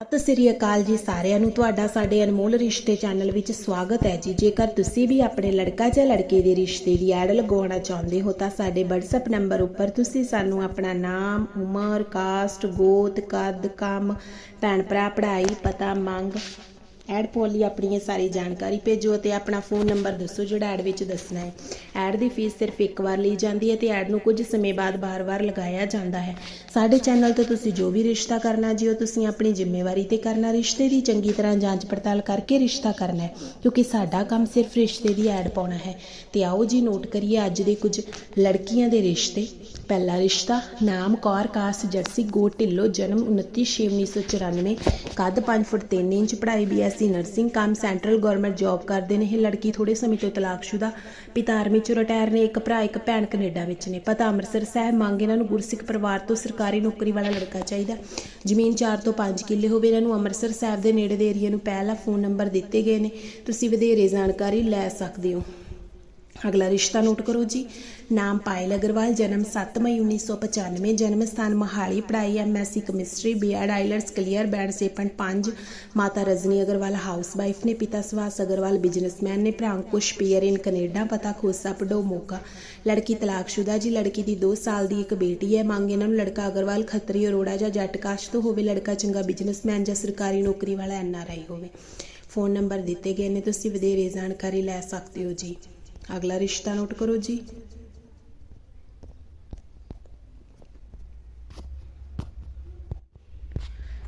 ਸਤਿ ਸ੍ਰੀ ਅਕਾਲ ਜੀ ਸਾਰਿਆਂ ਨੂੰ। ਤੁਹਾਡਾ ਸਾਡੇ ਅਨਮੋਲ ਰਿਸ਼ਤੇ ਚੈਨਲ ਵਿੱਚ ਸਵਾਗਤ ਹੈ ਜੀ। ਜੇਕਰ ਤੁਸੀਂ ਵੀ ਆਪਣੇ ਲੜਕਾ ਜਾਂ ਲੜਕੇ ਦੇ ਰਿਸ਼ਤੇ ਦੀ ਐਡ ਲਗਾਉਣਾ ਚਾਹੁੰਦੇ ਹੋ ਤਾਂ ਸਾਡੇ WhatsApp ਨੰਬਰ ਉੱਪਰ ਤੁਸੀਂ ਸਾਨੂੰ ਆਪਣਾ ਨਾਮ, ਉਮਰ ਕਾਸਟ ਗੋਤ, ਕੱਦ, ਕੰਮ ਭੈਣ ਭਰਾ ਪੜ੍ਹਾਈ, ਪਤਾ, ਮੰਗ ਐਡ ਪੋਲੀ ਆਪਣੀ ਇਹ ਸਾਰੀ ਜਾਣਕਾਰੀ ਭੇਜੋ ਅਤੇ ਆਪਣਾ ਫੋਨ ਨੰਬਰ ਦੱਸੋ ਜਿਹੜਾ ਐਡ ਵਿੱਚ ਦੱਸਣਾ ਹੈ। ਐਡ ਦੀ ਫੀਸ ਸਿਰਫ ਇੱਕ ਵਾਰ ਲਈ ਜਾਂਦੀ ਹੈ ਤੇ ਐਡ ਨੂੰ ਕੁਝ ਸਮੇਂ ਬਾਅਦ ਬਾਰ-ਬਾਰ ਲਗਾਇਆ ਜਾਂਦਾ ਹੈ। ਸਾਡੇ ਚੈਨਲ ਤੇ ਤੁਸੀਂ ਜੋ ਵੀ ਰਿਸ਼ਤਾ ਕਰਨਾ ਜੀ, ਉਹ ਤੁਸੀਂ ਆਪਣੀ ਜ਼ਿੰਮੇਵਾਰੀ ਤੇ ਕਰਨਾ, ਰਿਸ਼ਤੇ ਦੀ ਚੰਗੀ ਤਰ੍ਹਾਂ ਜਾਂਚ ਪੜਤਾਲ ਕਰਕੇ ਰਿਸ਼ਤਾ ਕਰਨਾ ਹੈ, ਕਿਉਂਕਿ ਸਾਡਾ ਕੰਮ ਸਿਰਫ ਰਿਸ਼ਤੇ ਦੀ ਐਡ ਪਾਉਣਾ ਹੈ। ਤੇ ਆਓ ਜੀ ਨੋਟ ਕਰੀਏ ਅੱਜ ਦੇ ਕੁਝ ਲੜਕੀਆਂ ਦੇ ਰਿਸ਼ਤੇ। ਪਹਿਲਾ ਰਿਸ਼ਤਾ, ਨਾਮ ਕੌਰ ਕਾਸ ਜਰਸੀ ਗੋ ਢਿੱਲੋਂ ਜਨਮ 29/6/1994 ਕੱਦ 5 ਫੁੱਟ 3 ਇੰਚ, ਪੜ੍ਹਾਈ ਬੀਐਸਸੀ ਨਰਸਿੰਗ ਕੰਮ ਸੈਂਟਰਲ ਗਵਰਨਮੈਂਟ ਜੌਬ ਕਰਦੇ ਨੇ। ਇਹ ਲੜਕੀ ਥੋੜੇ ਸਮੇਂ ਤੋਂ ਤਲਾਕਸ਼ੁਦਾ ਪਿਤਾ ਆਰਮੀ ਚੋਂ ਰਿਟਾਇਰ ਨੇ ਇੱਕ ਭਰਾ, ਇੱਕ ਭੈਣ ਕੈਨੇਡਾ ਵਿੱਚ ਨੇ। ਪਤਾ ਅੰਮ੍ਰਿਤਸਰ ਸਾਹਿਬ ਮੰਗ ਇਹਨਾਂ ਨੂੰ ਗੁਰਸਿੱਖ ਪਰਿਵਾਰ ਤੋਂ ਸਰਕਾਰੀ ਨੌਕਰੀ ਵਾਲਾ ਲੜਕਾ ਚਾਹੀਦਾ ਜ਼ਮੀਨ 4 ਤੋਂ 5 ਕਿੱਲੇ ਹੋਵੇ, ਇਹਨਾਂ ਨੂੰ ਅੰਮ੍ਰਿਤਸਰ ਸਾਹਿਬ ਦੇ ਨੇੜੇ ਦੇ ਏਰੀਆ ਨੂੰ ਪਹਿਲਾ ਫੋਨ ਨੰਬਰ ਦਿੱਤੇ ਗਏ ਨੇ। ਤੁਸੀਂ ਵਧੇਰੇ ਜਾਣਕਾਰੀ ਲੈ ਸਕਦੇ ਹੋ। ਅਗਲਾ ਰਿਸ਼ਤਾ ਨੋਟ ਕਰੋ ਜੀ। ਨਾਮ ਪਾਇਲ ਅਗਰਵਾਲ, ਜਨਮ 7 ਮਈ 1995 ਜਨਮ ਸਥਾਨ ਮੋਹਾਲੀ, ਪੜ੍ਹਾਈ MSc chemistry, BEd, IELTS, clear, band 6.5 ਮਾਤਾ ਰਜਨੀ ਅਗਰਵਾਲ ਹਾਊਸ ਵਾਈਫ ਨੇ ਪਿਤਾ ਸੁਹਾਸ ਅਗਰਵਾਲ, ਬਿਜ਼ਨਸਮੈਨ ਨੇ ਭਰਾ ਅੰਕੁਸ਼, ਪੀਅਰ ਇਨ ਕੈਨੇਡਾ, ਪਤਾ ਖੋਸਾ ਪਡੋ ਮੋਗਾ ਲੜਕੀ ਤਲਾਕਸ਼ੁਦਾ ਜੀ, ਲੜਕੀ ਦੀ 2 ਸਾਲ ਦੀ ਇੱਕ ਬੇਟੀ ਹੈ। ਮੰਗ ਇਹਨਾਂ ਨੂੰ ਲੜਕਾ ਅਗਰਵਾਲ ਖੱਤਰੀ ਅਰੋੜਾ ਜਾਂ ਜੱਟ ਕਾਸ਼ ਤੋਂ ਹੋਵੇ, ਲੜਕਾ ਚੰਗਾ ਬਿਜ਼ਨਸਮੈਨ ਜਾਂ ਸਰਕਾਰੀ ਨੌਕਰੀ ਵਾਲਾ ਐਨਆਰਆਈ ਹੋਵੇ। ਫੋਨ ਨੰਬਰ ਦਿੱਤੇ ਗਏ ਨੇ, ਤੁਸੀਂ ਵਧੇਰੇ ਜਾਣਕਾਰੀ ਲੈ ਸਕਦੇ ਹੋ ਜੀ। ਅਗਲਾ ਰਿਸ਼ਤਾ ਨੋਟ ਕਰੋ ਜੀ।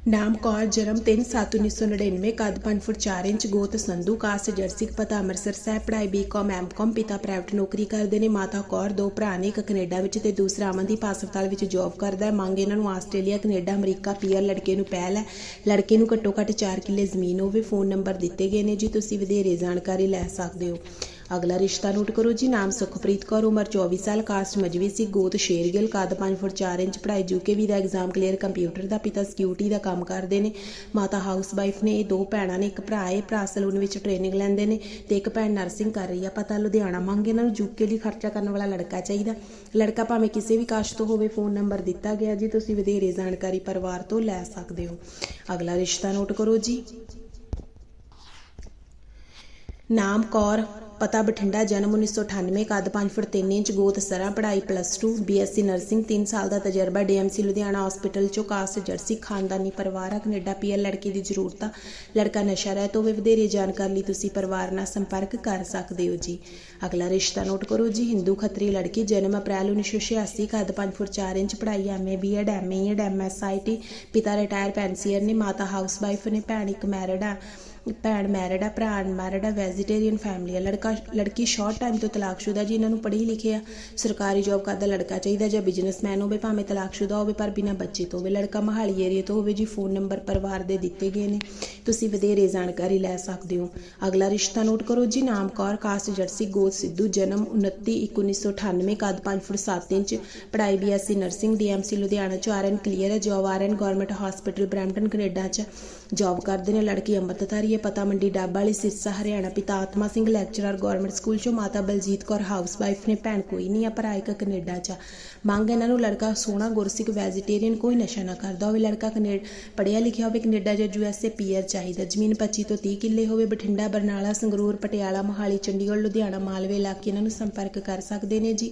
ਨਾਮ ਕੌਰ, ਜਨਮ 3/7/1999 ਕੱਦ 5 ਫੁੱਟ 4 ਇੰਚ, ਗੋਤ ਸੰਧੂ ਕਾਸਟ ਜਰਸੀ, ਪਤਾ ਅੰਮ੍ਰਿਤਸਰ ਸਾਹਿਬ, ਪੜ੍ਹਾਈ ਬੀਕਾਮ ਐਮਕਾਮ ਪਿਤਾ ਪ੍ਰਾਈਵੇਟ ਨੌਕਰੀ ਕਰਦੇ ਨੇ, ਮਾਤਾ ਕੌਰ, ਦੋ ਭਰਾ ਨੇ, ਇੱਕ ਕੈਨੇਡਾ ਵਿੱਚ ਤੇ ਦੂਸਰਾ ਅਮਨਦੀਪ ਹਸਪਤਾਲ ਵਿੱਚ ਜੌਬ ਕਰਦਾ ਹੈ। ਮੰਗ ਇਹਨਾਂ ਨੂੰ ਆਸਟ੍ਰੇਲੀਆ, ਕੈਨੇਡਾ, ਅਮਰੀਕਾ ਪੀਆਰ ਲੜਕੇ ਨੂੰ ਪਹਿਲ ਹੈ। ਲੜਕੇ ਨੂੰ ਘੱਟੋ ਘੱਟ 4 ਕਿੱਲੇ ਜ਼ਮੀਨ ਹੋਵੇ, ਫੋਨ ਨੰਬਰ ਦਿੱਤੇ ਗਏ ਨੇ ਜੀ, ਤੁਸੀਂ ਵਧੇਰੇ ਜਾਣਕਾਰੀ ਲੈ ਸਕਦੇ ਹੋ। ਅਗਲਾ ਰਿਸ਼ਤਾ ਨੋਟ ਕਰੋ ਜੀ, ਨਾਮ ਸੁਖਪ੍ਰੀਤ ਕੌਰ, ਉਮਰ 24 ਸਾਲ, ਕਾਸਟ ਮਜਵੀ ਸੀ, ਗੋਤ ਸ਼ੇਰਗਿਲ, ਕੱਦ 5 ਫੁੱਟ 4 ਇੰਚ, ਪੜ੍ਹਾਈ ਯੂਕੇਵੀ ਦਾ ਐਗਜ਼ਾਮ ਕਲੀਅਰ ਕੰਪਿਊਟਰ ਦਾ, ਪਿਤਾ ਸਿਕਿਉਰਿਟੀ ਦਾ ਕੰਮ ਕਰਦੇ ਨੇ, ਮਾਤਾ ਹਾਊਸ ਵਾਈਫ ਨੇ, ਇਹ ਦੋ ਭੈਣਾਂ ਨੇ, ਇੱਕ ਭਰਾ ਹੈ, ਭਰਾ ਸਲੂਨ ਵਿੱਚ ਟ੍ਰੇਨਿੰਗ ਲੈਂਦੇ ਨੇ ਤੇ ਇੱਕ ਭੈਣ ਨਰਸਿੰਗ ਕਰ ਰਹੀ ਆ, ਪਤਾ ਲੁਧਿਆਣਾ ਮੰਗ ਇਹਨਾਂ ਨੂੰ ਯੂਕੇ ਲਈ ਖਰਚਾ ਕਰਨ ਵਾਲਾ ਲੜਕਾ ਚਾਹੀਦਾ, ਲੜਕਾ ਭਾਵੇਂ ਕਿਸੇ ਵੀ ਕਾਸਟ ਤੋਂ ਹੋਵੇ ਫੋਨ ਨੰਬਰ ਦਿੱਤਾ ਗਿਆ ਜੀ, ਤੁਸੀਂ ਵਧੇਰੇ ਜਾਣਕਾਰੀ ਪਰਿਵਾਰ ਤੋਂ ਲੈ ਸਕਦੇ ਹੋ। ਅਗਲਾ ਰਿਸ਼ਤਾ ਨੋਟ ਕਰੋ ਜੀ। ਨਾਮ ਕੌਰ। ਪਤਾ ਬਠਿੰਡਾ ਜਨਮ 1998 ਕੱਦ 5 ਫੁੱਟ 3 ਇੰਚ ਗੋਤ ਸਰਾ ਪੜ੍ਹਾਈ ਪਲੱਸ 2 ਬੀਐਸਸੀ ਨਰਸਿੰਗ 3 ਸਾਲ ਦਾ ਤਜਰਬਾ ਡੀਐਮਸੀ ਲੁਧਿਆਣਾ ਹਸਪੀਟਲ ਚੋਂ ਕਾਸਟ ਜਰਸੀ ਖਾਨਦਾਨੀ ਪਰਿਵਾਰ ਆ, ਕੈਨੇਡਾ ਪੀਐਲ ਲੜਕੀ ਦੀ ਜ਼ਰੂਰਤ ਆ। ਲੜਕਾ ਨਸ਼ਾ ਰਹਿਤ ਹੋਵੇ, ਵਧੇਰੇ ਜਾਣਕਾਰੀ ਲਈ ਤੁਸੀਂ ਪਰਿਵਾਰ ਨਾਲ ਸੰਪਰਕ ਕਰ ਸਕਦੇ ਹੋ ਜੀ। ਅਗਲਾ ਰਿਸ਼ਤਾ ਨੋਟ ਕਰੋ ਜੀ, ਹਿੰਦੂ ਖੱਤਰੀ ਲੜਕੀ ਜਨਮ ਅਪ੍ਰੈਲ 1986 ਕੱਦ 5 ਫੁੱਟ 4 ਇੰਚ ਪੜ੍ਹਾਈ ਐਮਏ ਬੀਐਡ ਐਮਏ ਐਮਐਸਆਈਟੀ ਪਿਤਾ ਰਿਟਾਇਰ ਪੈਨਸੀਅਰ ਨੇ, ਮਾਤਾ ਹਾਊਸਵਾਈਫ ਨੇ, ਭੈਣ ਇੱਕ ਮੈਰਿਡ ਆ। ਭੈਣ ਮੈਰਿਡ ਆ, ਭਰਾ ਅਨਮੈਰਿਡ ਆ ਵੈਜੀਟੇਰੀਅਨ ਫੈਮਿਲੀ ਆ। ਲੜਕਾ, ਲੜਕੀ ਸ਼ਾਰਟ ਟਾਈਮ ਤੋਂ ਤਲਾਕਸ਼ੁਦਾ ਜੀ, ਇਹਨਾਂ ਨੂੰ ਪੜ੍ਹੀ ਲਿਖੇ ਆ। ਸਰਕਾਰੀ ਜੌਬ ਕਰਦਾ ਲੜਕਾ ਚਾਹੀਦਾ ਜਾਂ ਬਿਜ਼ਨਸਮੈਨ ਹੋਵੇ, ਭਾਵੇਂ ਤਲਾਕਸ਼ੁਦਾ ਹੋਵੇ, ਪਰ ਬਿਨਾਂ ਬੱਚੇ ਤੋਂ ਹੋਵੇ। ਲੜਕਾ ਮਹਾਲੀ ਏਰੀਆ ਤੋਂ ਹੋਵੇ ਜੀ ਫੋਨ ਨੰਬਰ ਪਰਿਵਾਰ ਦੇ ਦਿੱਤੇ ਗਏ ਨੇ। ਤੁਸੀਂ ਵਧੇਰੇ ਜਾਣਕਾਰੀ ਲੈ ਸਕਦੇ ਹੋ। ਅਗਲਾ ਰਿਸ਼ਤਾ ਨੋਟ ਕਰੋ ਜੀ, ਨਾਮ ਕੌਰ ਕਾਸਟ ਜਰਸੀ, ਗੋਦ ਸਿੱਧੂ, ਜਨਮ 29/1998 ਕੱਦ 5 ਫੁੱਟ 7 ਇੰਚ, ਪੜ੍ਹਾਈ ਬੀਐਸਸੀ ਨਰਸਿੰਗ ਡੀਐਮਸੀ ਲੁਧਿਆਣਾ ਚ ਆਰਐਨ ਕਲੀਅਰ ਹੈ job RN government hospital Brampton, Canada ਚ ਜੌਬ ਕਰਦੇ ਨੇ। ਲੜਕੀ ਅੰਮ੍ਰਿਤਧਾਰੀ ਹੈ ਪਤਾ ਮੰਡੀ ਡਾਬਾ ਵਾਲੀ ਸਿਰਸਾ ਹਰਿਆਣਾ ਪਿਤਾ ਆਤਮਾ ਸਿੰਘ ਲੈਕਚਰਰ ਗਵਰਨਮੈਂਟ ਸਕੂਲ ਚੋਂ ਮਾਤਾ ਬਲਜੀਤ ਕੌਰ ਹਾਊਸ ਨੇ, ਭੈਣ, ਕੋਈ ਨਹੀਂ ਆ ਭਰਾ ਇੱਕ ਕੈਨੇਡਾ ਚ ਮੰਗ ਇਹਨਾਂ ਨੂੰ ਲੜਕਾ ਸੋਹਣਾ, ਗੁਰਸਿੱਖ, ਵੈਜੀਟੇਰੀਅਨ, ਕੋਈ ਨਸ਼ਾ ਨਾ ਕਰਦਾ ਹੋਵੇ। ਲੜਕਾ ਕੈਨੇਡਾ, ਪੜ੍ਹਿਆ ਲਿਖਿਆ ਹੋਵੇ, ਕੈਨੇਡਾ ਜਾਂ ਯੂਐਸਏ ਪੀਆਰ ਚਾਹੀਦਾ। ਜ਼ਮੀਨ 25 ਤੋਂ 30 ਕਿੱਲੇ ਹੋਵੇ, ਬਠਿੰਡਾ, ਬਰਨਾਲਾ, ਸੰਗਰੂਰ, ਪਟਿਆਲਾ, ਮੋਹਾਲੀ, ਚੰਡੀਗੜ੍ਹ, ਲੁਧਿਆਣਾ, ਮਾਲਵੇ ਇਲਾਕੇ ਇਹਨਾਂ ਨੂੰ ਸੰਪਰਕ ਕਰ ਸਕਦੇ ਨੇ ਜੀ।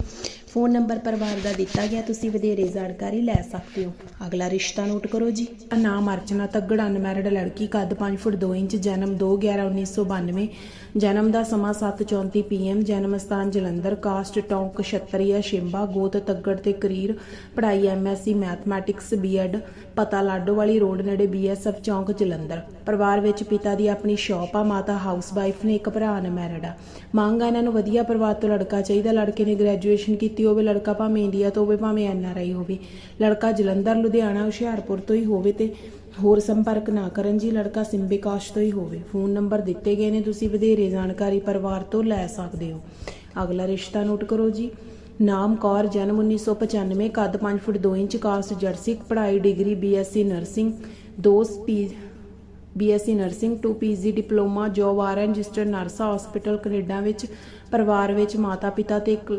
ਫੋਨ ਨੰਬਰ ਪਰਿਵਾਰ ਦਾ ਦਿੱਤਾ ਗਿਆ, ਤੁਸੀਂ ਵਧੇਰੇ ਜਾਣਕਾਰੀ ਲੈ ਸਕਦੇ ਹੋ। ਅਗਲਾ ਰਿਸ਼ਤਾ ਨੋਟ ਕਰੋ ਜੀ। ਨਾਮ ਅਰਚਨਾ ਤੱਗੜ, ਅਨਮੈਰਿਡ ਲੜਕੀ, ਕੱਦ 5 ਫੁੱਟ 2 ਇੰਚ, ਜਨਮ 2 11 1992 ਜਨਮ ਦਾ ਸਮਾਂ 7:34 ਪੀਐਮ, ਜਨਮ ਸਥਾਨ ਜਲੰਧਰ, ਕਾਸਟ ਟੌਂਕ, ਛਤਰੀਆ, ਸ਼ਿੰਬਾ, ਗੋਤ ਤੱਗੜ ਤੇ ਕਰੀਰ, ਪੜ੍ਹਾਈ ਐਮਐਸਸੀ, ਮੈਥਮੈਟਿਕਸ, ਬੀਐਡ, ਪਤਾ ਲਾਡੋ ਵਾਲੀ ਰੋਡ ਨੇੜੇ ਬੀਐਸਐਫ ਚੌਂਕ, ਜਲੰਧਰ। ਪਰਿਵਾਰ ਵਿੱਚ ਪਿਤਾ ਦੀ ਆਪਣੀ ਸ਼ਾਪ ਆ, ਮਾਤਾ ਹਾਊਸ ਵਾਈਫ ਨੇ ਇੱਕ ਭਰਾ ਅਨਮੈਰਿਡ ਆ। ਮੰਗ ਆ ਇਹਨਾਂ ਨੂੰ ਵਧੀਆ ਪਰਿਵਾਰ ਤੋਂ ਲੜਕਾ ਚਾਹੀਦਾ, ਲੜਕੇ ਨੇ ਗ੍ਰੈਜੂਏਸ਼ਨ ਕੀਤੀ ਹੋਵੇ, ਲੜਕਾ ਭਾਵੇਂ ਇੰਡੀਆ ਤੋਂ ਹੋਵੇ, ਭਾਵੇਂ ਐਨਆਰਆਈ ਹੋਵੇ। ਲੜਕਾ ਜਲੰਧਰ, ਲੁਧਿਆਣਾ, ਹੁਸ਼ਿਆਰਪੁਰ ਤੋਂ ਹੀ ਹੋਵੇ ਤੇ ਹੋਰ ਸੰਪਰਕ ਨਾ ਕਰਨ ਜੀ, ਲੜਕਾ ਸਿੰਬਿਕਾਸ਼ ਤੋਂ ਹੀ ਹੋਵੇ। ਫੋਨ ਨੰਬਰ ਦਿੱਤੇ ਗਏ ਨੇ, ਤੁਸੀਂ ਵਧੇਰੇ ਜਾਣਕਾਰੀ ਪਰਿਵਾਰ ਤੋਂ ਲੈ ਸਕਦੇ ਹੋ। ਅਗਲਾ ਰਿਸ਼ਤਾ ਨੋਟ ਕਰੋ ਜੀ। ਨਾਮ ਕੌਰ, ਜਨਮ 1995 ਕੱਦ 5 ਫੁੱਟ 2 ਇੰਚ ਕਾਸਟ ਜਰਸੀ, ਪੜ੍ਹਾਈ ਡਿਗਰੀ ਬੀਐਸਸੀ ਨਰਸਿੰਗ ਦੋ ਸਪੀ BSc nursing 2 PG diploma job R registered nurse hospital Canada ਵਿੱਚ, ਪਰਿਵਾਰ ਵਿੱਚ ਮਾਤਾ ਪਿਤਾ ਤੇ ਇੱਕ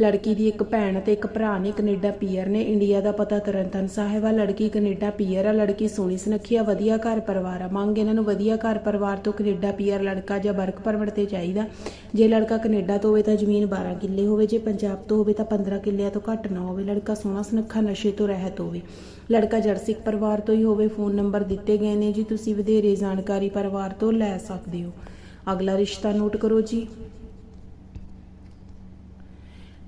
ਲੜਕੀ ਦੀ ਇੱਕ ਭੈਣ ਤੇ ਇੱਕ ਭਰਾ ਨੇ, ਕੈਨੇਡਾ ਪੀਅਰ ਨੇ ਇੰਡੀਆ ਦਾ ਪਤਾ ਤਰਨਤਨ ਸਾਹਿਬ ਆ, ਲੜਕੀ ਕੈਨੇਡਾ ਪੀਅਰ ਆ, ਲੜਕੀ ਸੋਹਣੀ ਸੁਨੱਖੀ ਆ, ਵਧੀਆ ਘਰ ਪਰਿਵਾਰ ਆ, ਮੰਗ ਇਹਨਾਂ ਨੂੰ ਵਧੀਆ ਘਰ ਪਰਿਵਾਰ ਤੋਂ ਕੈਨੇਡਾ ਪੀਅਰ ਲੜਕਾ ਜਾਂ ਵਰਕ ਪਰਮਿਟ ਤੇ ਚਾਹੀਦਾ। ਜੇ ਲੜਕਾ ਕੈਨੇਡਾ ਤੋਂ ਹੋਵੇ ਤਾਂ ਜ਼ਮੀਨ 12 ਕਿੱਲੇ ਹੋਵੇ, ਜੇ ਪੰਜਾਬ ਤੋਂ ਹੋਵੇ ਤਾਂ 15 ਕਿੱਲਿਆਂ ਤੋਂ ਘੱਟ ਨਾ ਹੋਵੇ, ਲੜਕਾ ਸੋਹਣਾ ਸੁਨੱਖਾ ਨਸ਼ੇ ਤੋਂ ਰਹਿਤ ਹੋਵੇ। ਲੜਕਾ ਜਰਸਿਕ ਪਰਿਵਾਰ ਤੋਂ ਹੀ ਹੋਵੇ, ਫੋਨ ਨੰਬਰ ਦਿੱਤੇ ਗਏ ਨੇ ਜੀ, ਤੁਸੀਂ ਵਧੇਰੇ ਜਾਣਕਾਰੀ ਪਰਿਵਾਰ ਤੋਂ ਲੈ ਸਕਦੇ ਹੋ। ਅਗਲਾ ਰਿਸ਼ਤਾ ਨੋਟ ਕਰੋ ਜੀ।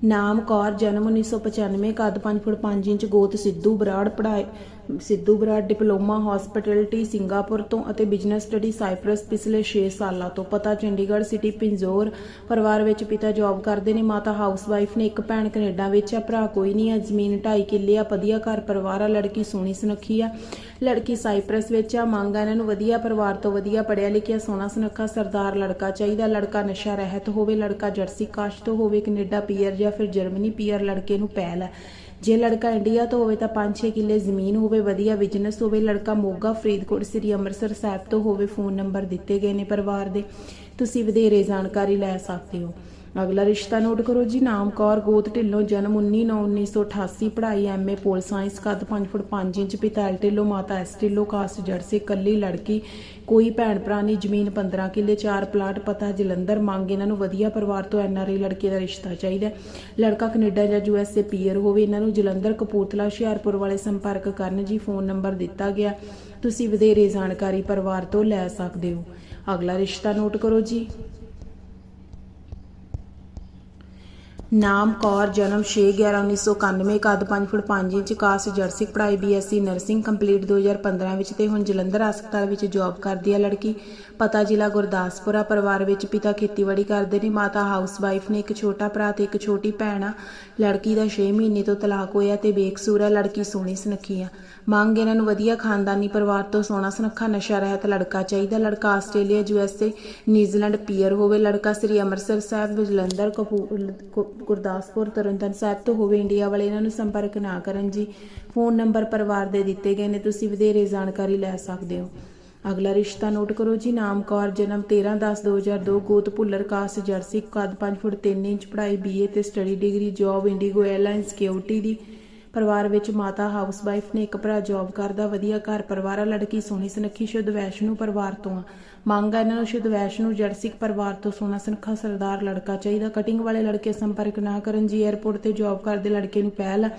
ਨਾਮ ਕੌਰ, ਜਨਮ 1995 ਕੱਦ 5 ਫੁੱਟ 5 ਇੰਚ, ਗੋਤ ਸਿੱਧੂ ਬਰਾੜ, ਪੜ੍ਹਾਈ, Sidhu Brar, diploma hospitality Singapore ਤੋਂ ਅਤੇ ਬਿਜ਼ਨਸ ਸਟੱਡੀ ਸਾਈਪ੍ਰਸ ਪਿਛਲੇ 6 ਸਾਲਾਂ ਤੋਂ। ਪਤਾ, ਚੰਡੀਗੜ੍ਹ ਸਿਟੀ ਪਿੰਜੋਰ, ਪਰਿਵਾਰ ਵਿੱਚ ਪਿਤਾ ਜੌਬ ਕਰਦੇ ਨੇ, ਮਾਤਾ ਹਾਊਸਵਾਈਫ ਨੇ ਇੱਕ ਭੈਣ ਕੈਨੇਡਾ ਵਿੱਚ, ਆ ਭਰਾ ਕੋਈ ਨਹੀਂ ਆ, ਜ਼ਮੀਨ 2.5 ਕਿੱਲੇ ਆ, ਵਧੀਆ ਘਰ ਪਰਿਵਾਰ ਆ, ਲੜਕੀ ਸੋਹਣੀ ਸੁਨੱਖੀ ਆ। ਲੜਕੀ ਸਾਈਪ੍ਰਸ ਵਿੱਚ ਆ। ਮੰਗ ਆ ਇਹਨਾਂ ਨੂੰ ਵਧੀਆ ਪਰਿਵਾਰ ਤੋਂ ਵਧੀਆ ਪੜਿਆ ਲਿਖਿਆ, ਸੋਹਣਾ ਸੁਨੱਖਾ ਸਰਦਾਰ ਲੜਕਾ ਚਾਹੀਦਾ। ਲੜਕਾ ਨਸ਼ਾ ਰਹਿਤ ਹੋਵੇ, ਲੜਕਾ ਜਰਸੀ ਕਾਸ਼ ਤੋਂ ਹੋਵੇ, ਕੈਨੇਡਾ ਪੀਅਰ ਜਾਂ ਫਿਰ ਜਰਮਨੀ ਪੀਅਰ ਲੜਕੇ ਨੂੰ ਪਹਿਲ ਹੈ ਜੇ ਲੜਕਾ ਇੰਡੀਆ ਤੋਂ ਹੋਵੇ ਤਾਂ 5-6 ਕਿੱਲੇ ਜ਼ਮੀਨ ਹੋਵੇ, ਵਧੀਆ ਬਿਜ਼ਨਸ ਹੋਵੇ, ਲੜਕਾ ਮੋਗਾ, ਫਰੀਦਕੋਟ, ਸ੍ਰੀ ਅੰਮ੍ਰਿਤਸਰ ਸਾਹਿਬ ਤੋਂ ਹੋਵੇ, ਫੋਨ ਨੰਬਰ ਦਿੱਤੇ ਗਏ ਨੇ ਪਰਿਵਾਰ ਦੇ। ਤੁਸੀਂ ਵਧੇਰੇ ਜਾਣਕਾਰੀ ਲੈ ਸਕਦੇ ਹੋ। ਅਗਲਾ ਰਿਸ਼ਤਾ ਨੋਟ ਕਰੋ ਜੀ, ਨਾਮ ਕੌਰ ਗੋਤ ਢਿੱਲੋਂ ਜਨਮ 19/9/1988 ਪੜ੍ਹਾਈ ਐਮਏ ਪੋਲ ਸਾਇੰਸ, ਕੱਦ 5 ਫੁੱਟ 5 ਇੰਚ, ਪਿਤਾ ਐਲ ਢਿੱਲੋਂ, ਮਾਤਾ ਐਸ ਢਿੱਲੋਂ ਕਾਸਟ ਜਰਸੀ ਕੱਲੀ ਲੜਕੀ, ਕੋਈ ਭੈਣ ਭਰਾ ਨਹੀਂ, ਜ਼ਮੀਨ 15 ਕਿੱਲੇ 4 ਪਲਾਟ, ਪਤਾ ਜਲੰਧਰ, ਮੰਗ ਇਹਨਾਂ ਨੂੰ ਵਧੀਆ ਪਰਿਵਾਰ ਤੋਂ ਐਨਆਰਆਈ ਲੜਕੇ ਦਾ ਰਿਸ਼ਤਾ ਚਾਹੀਦਾ ਲੜਕਾ ਕੈਨੇਡਾ ਜਾਂ ਯੂਐਸਏ ਪੀਅਰ ਹੋਵੇ, ਇਹਨਾਂ ਨੂੰ ਜਲੰਧਰ, ਕਪੂਰਥਲਾ, ਹੁਸ਼ਿਆਰਪੁਰ ਵਾਲੇ ਸੰਪਰਕ ਕਰਨ ਜੀ, ਫੋਨ ਨੰਬਰ ਦਿੱਤਾ ਗਿਆ। ਤੁਸੀਂ ਵਧੇਰੇ ਜਾਣਕਾਰੀ ਪਰਿਵਾਰ ਤੋਂ ਲੈ ਸਕਦੇ ਹੋ। ਅਗਲਾ ਰਿਸ਼ਤਾ ਨੋਟ ਕਰੋ ਜੀ। ਨਾਮ ਕੌਰ, ਜਨਮ 6/11/1991 ਕੱਦ 5 ਫੁੱਟ 5 ਇੰਚ ਕਾਸ ਜਰਸੀ, ਪੜ੍ਹਾਈ ਬੀਐਸਸੀ, ਨਰਸਿੰਗ ਕੰਪਲੀਟ 2015 ਵਿੱਚ ਤੇ ਹੁਣ ਜਲੰਧਰ ਹਸਪਤਾਲ ਵਿੱਚ ਜੌਬ ਕਰਦੀ ਹੈ ਲੜਕੀ। ਪਤਾ ਜ਼ਿਲ੍ਹਾ ਗੁਰਦਾਸਪੁਰਾ ਪਰਿਵਾਰ ਵਿੱਚ ਪਿਤਾ ਖੇਤੀਬਾੜੀ ਕਰਦੇ ਨੇ, ਮਾਤਾ ਹਾਊਸਵਾਈਫ ਨੇ ਇੱਕ ਛੋਟਾ ਭਰਾ ਤੇ ਇੱਕ ਛੋਟੀ ਭੈਣ ਆ। ਲੜਕੀ ਦਾ 6 ਮਹੀਨੇ ਤੋਂ ਤਲਾਕ ਹੋਇਆ ਤੇ ਬੇਕਸੂਰ ਹੈ ਲੜਕੀ ਸੋਹਣੀ ਸੁਨੱਖੀ ਆ। ਮੰਗ ਇਹਨਾਂ ਨੂੰ ਵਧੀਆ ਖਾਨਦਾਨੀ ਪਰਿਵਾਰ ਤੋਂ ਸੋਹਣਾ ਸੁਨੱਖਾ ਨਸ਼ਾ ਰਹਿਤ ਲੜਕਾ ਚਾਹੀਦਾ। ਲੜਕਾ ਆਸਟ੍ਰੇਲੀਆ ਯੂਐਸਏ ਨਿਊਜ਼ੀਲੈਂਡ ਪੀਅਰ ਹੋਵੇ। ਲੜਕਾ ਸ੍ਰੀ ਅੰਮ੍ਰਿਤਸਰ ਸਾਹਿਬ, ਜਲੰਧਰ ਕਪੂਰ ਗੁਰਦਾਸਪੁਰ, ਤਰਨਤਾਰਨ ਸਾਹਿਬ ਤੋਂ ਹੋਵੇ ਇੰਡੀਆ ਵਾਲੇ, ਇਹਨਾਂ ਨੂੰ ਸੰਪਰਕ ਨਾ ਕਰਨ ਜੀ। ਫੋਨ ਨੰਬਰ ਪਰਿਵਾਰ ਦੇ ਦਿੱਤੇ ਗਏ ਨੇ, ਤੁਸੀਂ ਵਧੇਰੇ ਜਾਣਕਾਰੀ ਲੈ ਸਕਦੇ ਹੋ। ਅਗਲਾ ਰਿਸ਼ਤਾ ਨੋਟ ਕਰੋ ਜੀ, ਨਾਮ ਕੌਰ, ਜਨਮ 13/10/2002 ਗੋਤ ਭੁੱਲਰ ਕਾਸਟ ਜਰਸੀ, ਕੱਦ 5 ਫੁੱਟ 3 ਇੰਚ, ਪੜ੍ਹਾਈ ਬੀਏ ਤੇ study degree job IndiGo airline security ਦੀ ਪਰਿਵਾਰ ਵਿੱਚ ਮਾਤਾ ਹਾਊਸ ਨੇ ਇੱਕ ਭਰਾ ਜੌਬ ਕਰਦਾ ਵਧੀਆ ਘਰ ਪਰਿਵਾਰ, ਆ ਲੜਕੀ ਸੋਹਣੀ ਸੁਨੱਖੀ, ਸ਼ੁੱਧ ਵੈਸ਼ਨੂ ਪਰਿਵਾਰ ਤੋਂ ਆ। ਮੰਗ ਆ ਇਹਨਾਂ ਨੂੰ ਸ਼ੁੱਧ ਵੈਸ਼ਨੂ ਜਰਸਿਕ ਪਰਿਵਾਰ ਤੋਂ ਸੋਹਣਾ ਸੁਨੱਖਾ ਸਰਦਾਰ ਲੜਕਾ ਚਾਹੀਦਾ। ਕਟਿੰਗ ਵਾਲੇ ਲੜਕੇ ਸੰਪਰਕ ਨਾ ਕਰਨ, ਜੀ 에ਅਰਪੋਰਟ ਤੇ ਜੌਬ ਕਰਦੇ ਲੜਕੇ ਨੂੰ ਪਹਿਲ।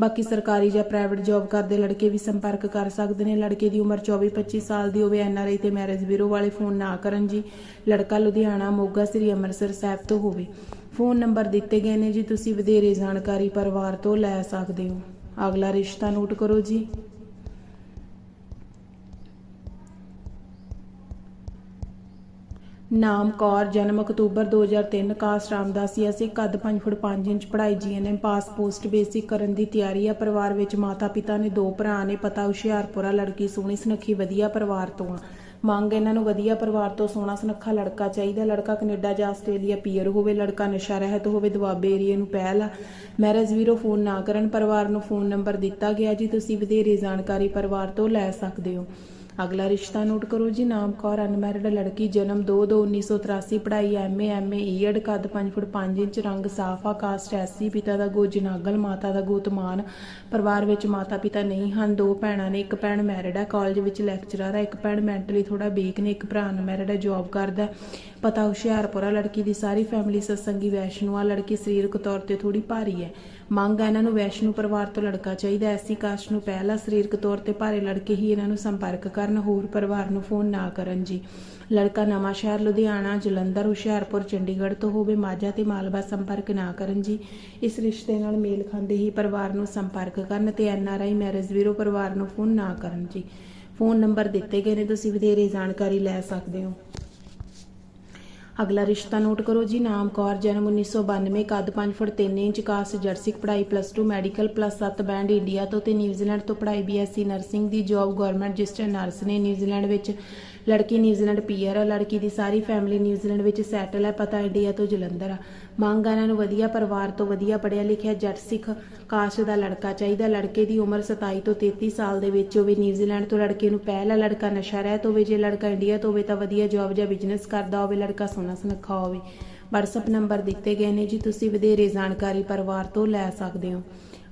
ਬਾਕੀ ਸਰਕਾਰੀ ਜਾਂ ਪ੍ਰਾਈਵੇਟ ਜੌਬ ਕਰਦੇ ਲੜਕੇ ਵੀ ਸੰਪਰਕ ਕਰ ਸਕਦੇ ਨੇ। ਲੜਕੇ ਦੀ ਉਮਰ 24-25 ਸਾਲ ਦੀ ਹੋਵੇ ਐਨਆਰਆਈ ਤੇ ਮੈਰਿਜ ਬਿਊਰੋ ਵਾਲੇ ਫੋਨ ਨਾ ਕਰਨ ਜੀ। ਲੜਕਾ ਲੁਧਿਆਣਾ, ਮੋਗਾ, ਸ੍ਰੀ ਅੰਮ੍ਰਿਤਸਰ ਸਾਹਿਬ ਤੋਂ ਹੋਵੇ। ਫੋਨ ਨੰਬਰ ਦਿੱਤੇ ਗਏ ਨੇ ਜੀ, ਤੁਸੀਂ ਵਧੇਰੇ ਜਾਣਕਾਰੀ ਪਰਿਵਾਰ ਤੋਂ ਲੈ ਸਕਦੇ ਹੋ। ਅਗਲਾ ਰਿਸ਼ਤਾ ਨੋਟ ਕਰੋ ਜੀ। ਨਾਮ ਕੌਰ, ਜਨਮ ਅਕਤੂਬਰ 2003 ਕਾਸ ਰਾਮਦਾਸੀਆ ਸੀ ਕੱਦ 5 ਫੁੱਟ 5 ਇੰਚ ਪੜ੍ਹਾਈ ਜੀਐਨਐਮ ਪਾਸ ਪੋਸਟ ਬੇਸਿਕ ਕਰਨ ਦੀ ਤਿਆਰੀ ਆ। ਪਰਿਵਾਰ ਵਿੱਚ ਮਾਤਾ ਪਿਤਾ ਨੇ ਦੋ ਭਰਾ ਨੇ, ਪਤਾ ਹੁਸ਼ਿਆਰਪੁਰਾ, ਲੜਕੀ ਸੋਹਣੀ ਸੁਨੱਖੀ, ਵਧੀਆ ਪਰਿਵਾਰ ਤੋਂ ਆ। ਮੰਗ ਇਹਨਾਂ ਨੂੰ ਵਧੀਆ ਪਰਿਵਾਰ ਤੋਂ ਸੋਹਣਾ ਸੁਨੱਖਾ ਲੜਕਾ ਚਾਹੀਦਾ, ਲੜਕਾ ਕੈਨੇਡਾ ਜਾਂ ਆਸਟ੍ਰੇਲੀਆ ਪੀਅਰ ਹੋਵੇ, ਲੜਕਾ ਨਸ਼ਾ ਰਹਿਤ ਹੋਵੇ, ਦੁਆਬੇ ਏਰੀਏ ਨੂੰ ਪਹਿਲ ਆ। ਮੈਰਿਜ ਵੀਰੋ ਫੋਨ ਨਾ ਕਰਨ, ਪਰਿਵਾਰ ਨੂੰ ਫੋਨ ਨੰਬਰ ਦਿੱਤਾ ਗਿਆ ਜੀ, ਤੁਸੀਂ ਵਧੇਰੇ ਜਾਣਕਾਰੀ ਪਰਿਵਾਰ ਤੋਂ ਲੈ ਸਕਦੇ ਹੋ। ਅਗਲਾ ਰਿਸ਼ਤਾ ਨੋਟ ਕਰੋ ਜੀ, ਨਾਮ ਕੌਰ ਅਨਮੈਰਿਡ ਲੜਕੀ, ਜਨਮ 2/2/1983 ਪੜ੍ਹਾਈ ਐਮਏ ਐਮਏ ਈਐਡ ਕੱਦ 5 ਫੁੱਟ 5 ਇੰਚ, ਰੰਗ ਸਾਫਾ ਕਾਸਟ ਐਸੀ ਪਿਤਾ ਦਾ ਗੋ ਨਾਗਲ ਮਾਤਾ ਦਾ ਗੋਤਮਾਨ ਪਰਿਵਾਰ ਵਿੱਚ ਮਾਤਾ ਪਿਤਾ ਨਹੀਂ ਹਨ, ਦੋ ਭੈਣਾਂ ਨੇ, ਇੱਕ ਭੈਣ ਮੈਰਿਡ ਹੈ ਕਾਲਜ ਵਿੱਚ ਲੈਕਚਰਰ ਹੈ ਇੱਕ ਭੈਣ ਮੈਂਟਲੀ ਥੋੜਾ ਵੀਕ ਨੇ, ਇੱਕ ਭਰਾ ਅਨਮੈਰਿਡ ਹੈ ਜੌਬ ਕਰਦਾ ਹੈ। ਪਤਾ ਹੁਸ਼ਿਆਰਪੁਰਾ ਲੜਕੀ ਦੀ ਸਾਰੀ ਫੈਮਿਲੀ ਸਤਸੰਗੀ ਵੈਸ਼ਨੂ ਆ, ਲੜਕੀ ਸਰੀਰਕ ਤੌਰ ਤੇ ਥੋੜੀ ਭਾਰੀ ਹੈ ਮੰਗ ਹੈ ਇਹਨਾਂ ਨੂੰ ਵੈਸ਼ਨੂ ਪਰਿਵਾਰ ਤੋਂ ਲੜਕਾ ਚਾਹੀਦਾ ਐਸੀ ਕਾਸਟ ਨੂੰ ਪਹਿਲਾ ਸਰੀਰਕ ਤੌਰ ਤੇ ਭਾਰੇ ਲੜਕੇ ਹੀ ਇਹਨਾਂ ਨੂੰ ਸੰਪਰਕ ਕਰਨ, ਹੋਰ ਪਰਿਵਾਰ ਨੂੰ ਫੋਨ ਨਾ ਕਰਨ ਜੀ। ਲੜਕਾ ਨਵਾਂ ਸ਼ਹਿਰ ਲੁਧਿਆਣਾ, ਜਲੰਧਰ, ਹੁਸ਼ਿਆਰਪੁਰ, ਚੰਡੀਗੜ੍ਹ ਤੋਂ ਹੋਵੇ ਮਾਝਾ ਤੇ ਮਾਲਵਾ ਸੰਪਰਕ ਨਾ ਕਰਨ ਜੀ। ਇਸ ਰਿਸ਼ਤੇ ਨਾਲ ਮੇਲ ਖਾਂਦੇ ਹੀ ਪਰਿਵਾਰ ਨੂੰ ਸੰਪਰਕ ਕਰਨ ਤੇ ਐਨ ਆਰ ਆਈ ਮੈਰਿਜ ਵੀਰੋ ਪਰਿਵਾਰ ਨੂੰ ਫੋਨ ਨਾ ਕਰਨ ਜੀ। ਫੋਨ ਨੰਬਰ ਦਿੱਤੇ ਗਏ ਨੇ, ਤੁਸੀਂ ਵਧੇਰੇ ਜਾਣਕਾਰੀ ਲੈ ਸਕਦੇ ਹੋ। ਅਗਲਾ ਰਿਸ਼ਤਾ ਨੋਟ ਕਰੋ ਜੀ, ਨਾਮ ਕੌਰ, ਜਨਮ 1992 ਕੱਦ 5 ਫੁੱਟ 3 ਇੰਚ, ਕਾਸਟ ਜਰਸਿਕ ਪੜ੍ਹਾਈ plus 2 medical plus 7 band India ਤੋਂ ਤੇ ਨਿਊਜ਼ੀਲੈਂਡ ਤੋਂ ਪੜ੍ਹਾਈ ਬੀਐਸਸੀ ਨਰਸਿੰਗ ਦੀ ਜੌਬ ਗਵਰਨਮੈਂਟ ਰਜਿਸਟਰਡ ਨਰਸ ਨੇ, ਨਿਊਜ਼ੀਲੈਂਡ ਵਿੱਚ ਲੜਕੀ ਨਿਊਜ਼ੀਲੈਂਡ ਪੀਆਰ ਆ, ਲੜਕੀ ਦੀ ਸਾਰੀ ਫੈਮਿਲੀ ਨਿਊਜ਼ੀਲੈਂਡ ਵਿੱਚ ਸੈਟਲ ਹੈ ਪਤਾ ਇੰਡੀਆ ਤੋਂ ਜਲੰਧਰ ਆ। ਮੰਗ ਆ ਇਹਨਾਂ ਨੂੰ ਵਧੀਆ ਪਰਿਵਾਰ ਤੋਂ ਵਧੀਆ ਪੜ੍ਹਿਆ ਲਿਖਿਆ, ਜੱਟ ਸਿੱਖ ਕਾਸਟ ਦਾ ਲੜਕਾ ਚਾਹੀਦਾ। ਲੜਕੇ ਦੀ ਉਮਰ 27 ਤੋਂ 33 ਸਾਲ ਦੇ ਵਿੱਚ ਹੋਵੇ ਨਿਊਜ਼ੀਲੈਂਡ ਤੋਂ ਲੜਕੇ ਨੂੰ ਪਹਿਲਾ ਲੜਕਾ ਨਸ਼ਾ ਰਹਿਤ ਹੋਵੇ, ਜੇ ਲੜਕਾ ਇੰਡੀਆ ਤੋਂ ਹੋਵੇ ਤਾਂ ਵਧੀਆ ਜੌਬ ਜਾਂ ਬਿਜ਼ਨਸ ਕਰਦਾ ਹੋਵੇ, ਲੜਕਾ ਸੋਹਣਾ ਸੁਨੱਖਾ ਹੋਵੇ। WhatsApp ਨੰਬਰ ਦਿੱਤੇ ਗਏ ਨੇ ਜੀ, ਤੁਸੀਂ ਵਧੇਰੇ ਜਾਣਕਾਰੀ ਪਰਿਵਾਰ ਤੋਂ ਲੈ ਸਕਦੇ ਹੋ।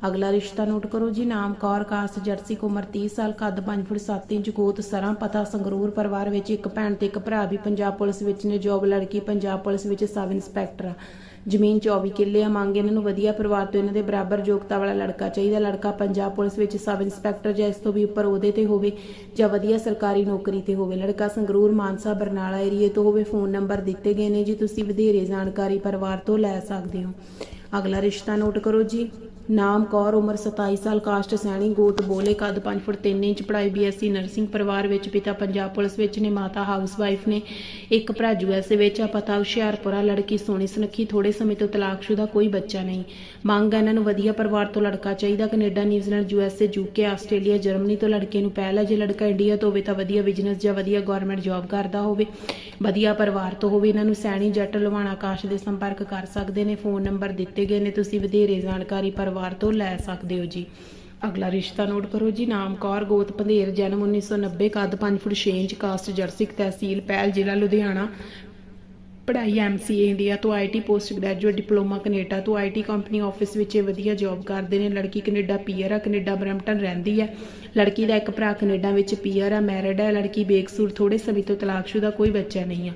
ਅਗਲਾ ਰਿਸ਼ਤਾ ਨੋਟ ਕਰੋ ਜੀ, ਨਾਮ ਕੌਰ ਕਾਸ ਜਰਸੀ ਉਮਰ 30 ਸਾਲ, ਕੱਦ 5 ਫੁੱਟ 7 ਇੰਚ, ਗੋਤ ਸਰਾਂ, ਪਤਾ ਸੰਗਰੂਰ ਪਰਿਵਾਰ ਵਿੱਚ ਇੱਕ ਭੈਣ ਤੇ ਇੱਕ ਭਰਾ ਵੀ ਪੰਜਾਬ ਪੁਲਿਸ ਵਿੱਚ ਨੇ, ਜੌਬ ਲੜਕੀ ਪੰਜਾਬ ਪੁਲਿਸ ਵਿੱਚ ਸਬ ਇੰਸਪੈਕਟਰ ਆ। ਜ਼ਮੀਨ 24 ਕਿੱਲੇ ਆ, ਮੰਗ ਇਹਨਾਂ ਨੂੰ ਵਧੀਆ ਪਰਿਵਾਰ ਤੋਂ ਇਹਨਾਂ ਦੇ ਬਰਾਬਰ ਯੋਗਤਾ ਵਾਲਾ ਲੜਕਾ ਚਾਹੀਦਾ। ਲੜਕਾ ਪੰਜਾਬ ਪੁਲਿਸ ਵਿੱਚ ਸਬ ਇੰਸਪੈਕਟਰ ਜਾਂ ਇਸ ਤੋਂ ਵੀ ਉੱਪਰ ਉਹਦੇ ਤੇ ਹੋਵੇ ਜਾਂ ਵਧੀਆ ਸਰਕਾਰੀ ਨੌਕਰੀ ਤੇ ਹੋਵੇ। ਲੜਕਾ ਸੰਗਰੂਰ ਮਾਨਸਾ, ਬਰਨਾਲਾ ਏਰੀਏ ਤੋਂ ਹੋਵੇ, ਫੋਨ ਨੰਬਰ ਦਿੱਤੇ ਗਏ ਨੇ ਜੀ, ਤੁਸੀਂ ਵਧੇਰੇ ਜਾਣਕਾਰੀ ਪਰਿਵਾਰ ਤੋਂ ਲੈ ਸਕਦੇ ਹੋ। ਅਗਲਾ ਰਿਸ਼ਤਾ ਨੋਟ ਕਰੋ ਜੀ। ਨਾਮ ਕੌਰ, ਉਮਰ 27 ਸਾਲ, ਕਾਸਟ ਸੈਣੀ ਗੋਤ ਬੋਲੇ, ਕੱਦ 5 ਫੁੱਟ 3 ਇੰਚ, ਪੜ੍ਹਾਈ ਬੀਐਸਸੀ ਨਰਸਿੰਗ ਪਰਿਵਾਰ ਵਿੱਚ ਪਿਤਾ ਪੰਜਾਬ ਪੁਲਿਸ ਵਿੱਚ ਨੇ, ਮਾਤਾ ਹਾਊਸ ਵਾਈਫ ਨੇ, ਇੱਕ ਭਰਾ ਯੂਐਸਏ ਵਿੱਚ ਆ ਪਤਾ ਹੁਸ਼ਿਆਰਪੁਰਾ ਲੜਕੀ ਸੋਹਣੀ ਸੁਨੱਖੀ ਥੋੜੇ ਸਮੇਂ ਤੋਂ ਤਲਾਕਸ਼ੁਦਾ ਕੋਈ ਬੱਚਾ ਨਹੀਂ। ਮੰਗ ਹੈ ਇਹਨਾਂ ਨੂੰ ਵਧੀਆ ਪਰਿਵਾਰ ਤੋਂ ਲੜਕਾ ਚਾਹੀਦਾ, Canada, New Zealand USA UK Australia, Germany ਤੋਂ ਲੜਕੇ ਨੂੰ ਪਹਿਲਾ ਜੇ ਲੜਕਾ ਇੰਡੀਆ ਤੋਂ ਹੋਵੇ ਤਾਂ ਵਧੀਆ ਬਿਜ਼ਨਸ ਜਾਂ ਵਧੀਆ ਗਵਰਨਮੈਂਟ ਜੌਬ ਕਰਦਾ ਹੋਵੇ। ਵਧੀਆ ਪਰਿਵਾਰ ਤੋਂ ਹੋਵੇ, ਇਹਨਾਂ ਨੂੰ ਸੈਣੀ ਜੱਟ ਲਵਾਣਾ ਆਕਾਸ਼ ਦੇ ਸੰਪਰਕ ਕਰ ਸਕਦੇ ਨੇ, ਫੋਨ ਨੰਬਰ ਦਿੱਤੇ ਗਏ ਨੇ, ਤੁਸੀਂ ਵਧੇਰੇ ਜਾਣਕਾਰੀ ਪਰਿਵਾਰ ਤੋਂ ਲੈ ਸਕਦੇ ਹੋ ਜੀ। ਅਗਲਾ ਰਿਸ਼ਤਾ ਨੋਟ ਕਰੋ ਜੀ, ਨਾਮ ਕੌਰ, ਗੋਤ ਪੰਧੇਰ, ਜਨਮ 1990 ਕੱਦ 5 ਫੁੱਟ 6 ਇੰਚ, ਕਾਸਟ ਜਰਸਿਕ ਤਹਿਸੀਲ ਪਹਿਲ ਜ਼ਿਲ੍ਹਾ ਲੁਧਿਆਣਾ। ਪੜ੍ਹਾਈ ਐਮਸੀਏ ਇੰਡੀਆ ਤੋਂ IT post graduate diploma Canada ਤੋਂ ਆਈਟੀ ਕੰਪਨੀ ਆਫਿਸ ਵਿੱਚ ਇਹ ਵਧੀਆ ਜੌਬ ਕਰਦੇ ਨੇ। ਲੜਕੀ ਕੈਨੇਡਾ ਪੀਆਰ ਆ, ਕੈਨੇਡਾ ਬਰੈਂਪਟਨ ਰਹਿੰਦੀ ਹੈ ਲੜਕੀ ਦਾ ਇੱਕ ਭਰਾ ਕੈਨੇਡਾ ਵਿੱਚ ਪੀਆਰ ਆ, ਮੈਰਿਡ ਹੈ ਲੜਕੀ ਬੇਕਸੂਰ ਥੋੜੇ ਸਮੇਂ ਤੋਂ ਤਲਾਕਸ਼ੁਦਾ, ਕੋਈ ਬੱਚਾ ਨਹੀਂ ਆ।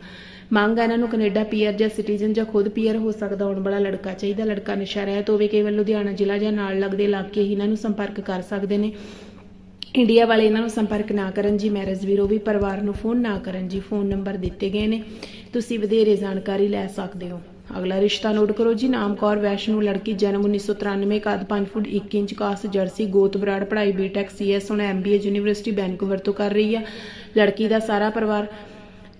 ਮੰਗ ਆ ਇਹਨਾਂ ਨੂੰ ਕੈਨੇਡਾ ਪੀਆਰ ਜਾਂ ਸਿਟੀਜ਼ਨ ਜਾਂ ਖੁਦ ਪੀਆਰ ਹੋ ਸਕਦਾ ਹੋਣ ਵਾਲਾ ਲੜਕਾ ਚਾਹੀਦਾ, ਲੜਕਾ ਨਸ਼ਾ ਰਹਿਤ ਹੋਵੇ ਕੇਵਲ ਲੁਧਿਆਣਾ ਜ਼ਿਲ੍ਹਾ ਜਾਂ ਨਾਲ ਲੱਗਦੇ ਇਲਾਕੇ ਹੀ ਇਹਨਾਂ ਨੂੰ ਸੰਪਰਕ ਕਰ ਸਕਦੇ ਨੇ। ਇੰਡੀਆ ਵਾਲੇ ਇਹਨਾਂ ਨੂੰ ਸੰਪਰਕ ਨਾ ਕਰਨ ਜੀ ਮੈਰਿਜ ਵੀਰੋ ਵੀ ਪਰਿਵਾਰ ਨੂੰ ਫੋਨ ਨਾ ਕਰਨ ਜੀ ਫੋਨ ਨੰਬਰ ਦਿੱਤੇ ਗਏ ਨੇ। ਤੁਸੀਂ ਵਧੇਰੇ ਜਾਣਕਾਰੀ ਲੈ ਸਕਦੇ ਹੋ। ਅਗਲਾ ਰਿਸ਼ਤਾ ਨੋਟ ਕਰੋ ਜੀ, ਨਾਮ ਕੌਰ, ਵੈਸ਼ਨੂ, ਲੜਕੀ, ਜਨਮ 1993 ਕੱਦ 5 ਫੁੱਟ 1 ਇੰਚ, ਕਾਸ, ਜਰਸੀ, ਗੋਤ ਬਰਾੜ ਪੜ੍ਹਾਈ ਬੀਟੈਕ ਸੀਐਸ ਹੁਣ ਐਮਬੀਏ ਯੂਨੀਵਰਸਿਟੀ ਵੈਨਕੂਵਰ ਤੋਂ ਕਰ ਰਹੀ ਆ। ਲੜਕੀ ਦਾ ਸਾਰਾ ਪਰਿਵਾਰ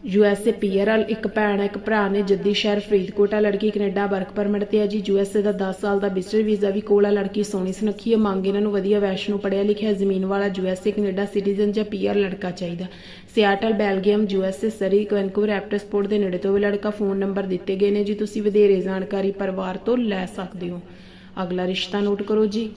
ਯੂਐਸਏ ਪੀਆਰ ਇੱਕ ਭੈਣ ਆ, ਇੱਕ ਭਰਾ ਨੇ ਜੱਦੀ ਸ਼ਹਿਰ ਫਰੀਦਕੋਟ ਆ। ਲੜਕੀ ਕੈਨੇਡਾ ਵਰਕ ਪਰਮਿਟ ਤੇ ਆ ਜੀ। ਯੂਐਸਏ ਦਾ 10 ਸਾਲ ਦਾ ਵਿਜ਼ਟਰ ਵੀਜ਼ਾ ਵੀ ਕੋਲ ਆ। ਲੜਕੀ ਸੋਹਣੀ ਸੁਨੱਖੀ ਹੈ ਮੰਗ ਇਹਨਾਂ ਨੂੰ ਵਧੀਆ ਵੈਸ਼ਨੂ ਪੜਿਆ ਲਿਖਿਆ। ਜ਼ਮੀਨ ਵਾਲਾ ਯੂਐਸਏ ਕੈਨੇਡਾ ਸਿਟੀਜ਼ਨ ਜਾਂ ਪੀਆਰ ਲੜਕਾ ਚਾਹੀਦਾ। Seattle Belgium USA Surrey Vancouver Abbotsford ਦੇ ਨੇੜੇ ਤੋਂ ਵੀ ਲੜਕਾ ਫੋਨ ਨੰਬਰ ਦਿੱਤੇ ਗਏ ਨੇ ਜੀ। ਤੁਸੀਂ ਵਧੇਰੇ ਜਾਣਕਾਰੀ ਪਰਿਵਾਰ ਤੋਂ ਲੈ ਸਕਦੇ ਹੋ। ਅਗਲਾ ਰਿਸ਼ਤਾ ਨੋਟ ਕਰੋ ਜੀ।